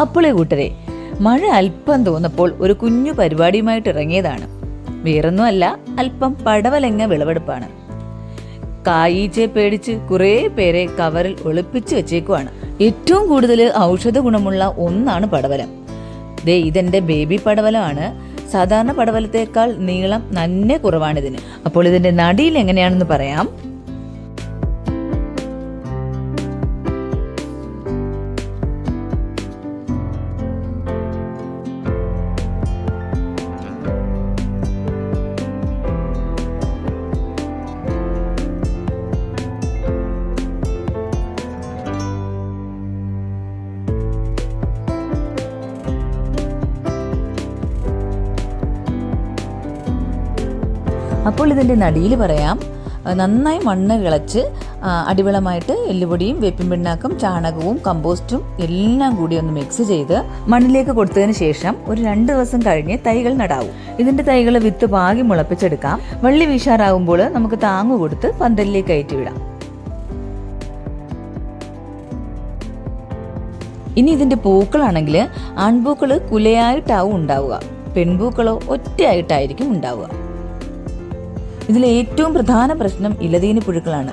അപ്പോളേ കൂട്ടരെ മഴ അല്പം തോന്നപ്പോൾ ഒരു കുഞ്ഞു പരിപാടിയുമായിട്ട് ഇറങ്ങിയതാണ്. വേറൊന്നുമല്ല അല്പം പടവലങ്ങ വിളവെടുപ്പാണ്. കായീച്ചയെ പേടിച്ച് കുറേ പേരെ കവറിൽ ഒളിപ്പിച്ച് വെച്ചേക്കുവാണ്. ഏറ്റവും കൂടുതൽ ഔഷധ ഗുണമുള്ള ഒന്നാണ് പടവലം. ദേ ഇതെന്റെ ബേബി പടവലമാണ്. സാധാരണ പടവലത്തേക്കാൾ നീളം നന്നെ കുറവാണിതിന്. അപ്പോൾ ഇതിന്റെ നടിയിൽ എങ്ങനെയാണെന്ന് പറയാം? അപ്പോൾ ഇതിന്റെ നടിയിൽ പറയാം നന്നായി മണ്ണ് കിളച്ച് അടിവളമായിട്ട് എല്ലുപൊടിയും വേപ്പിൻ പിണ്ണാക്കും ചാണകവും കമ്പോസ്റ്റും എല്ലാം കൂടി ഒന്ന് മിക്സ് ചെയ്ത് മണ്ണിലേക്ക് കൊടുത്തതിന് ശേഷം ഒരു രണ്ട് ദിവസം കഴിഞ്ഞ് തൈകൾ നടാവും. ഇതിന്റെ തൈകൾ വിത്ത് പാകി മുളപ്പിച്ചെടുക്കാം. വള്ളി വീശാറാകുമ്പോൾ നമുക്ക് താങ്ങു കൊടുത്ത് പന്തലിലേക്ക് കയറ്റി വിടാം ഇനി ഇതിന്റെ പൂക്കളാണെങ്കിൽ ആൺപൂക്കൾ കുലയായിട്ടാവും ഉണ്ടാവുക. പെൺപൂക്കളോ ഒറ്റയായിട്ടായിരിക്കും ഉണ്ടാവുക. ഇതിൽ ഏറ്റവും പ്രധാന പ്രശ്നം ഇലതീനി പുഴുക്കളാണ്.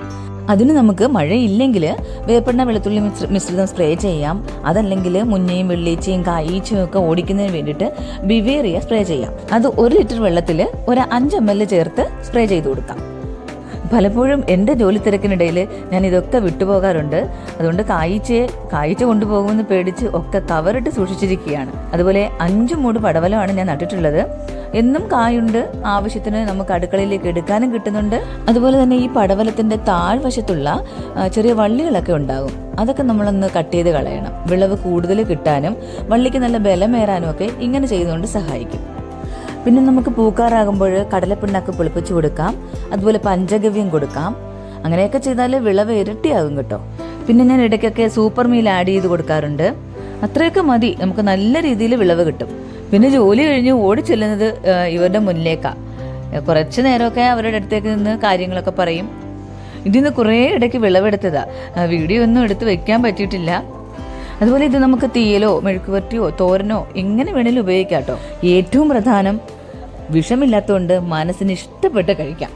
അതിന് നമുക്ക് മഴയില്ലെങ്കിൽ വേപ്പെണ്ണ വെളുത്തുള്ളി മിശ്ര- മിശ്രിതം സ്പ്രേ ചെയ്യാം. അതല്ലെങ്കിൽ മുന്നയും വെള്ളീച്ചയും കായീച്ചയും ഒക്കെ ഓടിക്കുന്നതിന് വേണ്ടിയിട്ട് ബിവേറിയ സ്പ്രേ ചെയ്യാം. അത് ഒരു ലിറ്റർ വെള്ളത്തിൽ ഒരു അഞ്ച് എം എൽ ചേർത്ത് സ്പ്രേ ചെയ്ത് കൊടുക്കാം. പലപ്പോഴും എന്റെ ജോലി തിരക്കിനിടയിൽ ഞാൻ ഇതൊക്കെ വിട്ടുപോകാറുണ്ട്. അതുകൊണ്ട് കായ്ച്ചയെ കായ്ച്ച കൊണ്ടുപോകുമെന്ന് പേടിച്ച് ഒക്കെ കവറിട്ട് സൂക്ഷിച്ചിരിക്കുകയാണ്. അതുപോലെ അഞ്ചു മൂട് പടവലമാണ് ഞാൻ നട്ടിട്ടുള്ളത്. എന്നും കായുണ്ട്. ആവശ്യത്തിന് നമുക്ക് അടുക്കളയിലേക്ക് എടുക്കാനും കിട്ടുന്നുണ്ട്. അതുപോലെ തന്നെ ഈ പടവലത്തിന്റെ താഴ്വശത്തുള്ള ചെറിയ വള്ളികളൊക്കെ ഉണ്ടാകും. അതൊക്കെ നമ്മളൊന്ന് കട്ട് ചെയ്ത് കളയണം. വിളവ് കൂടുതൽ കിട്ടാനും വള്ളിക്ക് നല്ല ബലമേറാനും ഒക്കെ ഇങ്ങനെ ചെയ്യുന്നതുകൊണ്ട് സഹായിക്കും. പിന്നെ നമുക്ക് പൂക്കാറാകുമ്പോൾ കടലപ്പിണ്ണാക്ക് പൊളിപ്പിച്ചു കൊടുക്കാം. അതുപോലെ പഞ്ചഗവ്യം കൊടുക്കാം. അങ്ങനെയൊക്കെ ചെയ്താൽ വിളവ് ഇരട്ടിയാകും കേട്ടോ. പിന്നെ ഞാൻ ഇടയ്ക്കൊക്കെ സൂപ്പർ മീൽ ആഡ് ചെയ്ത് കൊടുക്കാറുണ്ട്. അത്രയൊക്കെ മതി. നമുക്ക് നല്ല രീതിയിൽ വിളവ് കിട്ടും. പിന്നെ ജോലി കഴിഞ്ഞ് ഓടി ചെല്ലുന്നത് ഇവരുടെ മുന്നിലേക്കാ. കുറച്ച് നേരമൊക്കെ അവരുടെ അടുത്തേക്ക് നിന്ന് കാര്യങ്ങളൊക്കെ പറയും. ഇതിൽ നിന്ന് കുറേ ഇടയ്ക്ക് വിളവെടുത്തതാ. വീഡിയോ ഒന്നും എടുത്ത് വെക്കാൻ പറ്റിയിട്ടില്ല. അതുപോലെ ഇത് നമുക്ക് തീയലോ മെഴുക്കുവരട്ടിയോ തോരനോ എങ്ങനെ വേണേലും ഉപയോഗിക്കാം കേട്ടോ. ഏറ്റവും പ്രധാനം വിഷമില്ലാത്തതുകൊണ്ട് മനസ്സിന് ഇഷ്ടപ്പെട്ട് കഴിക്കാം.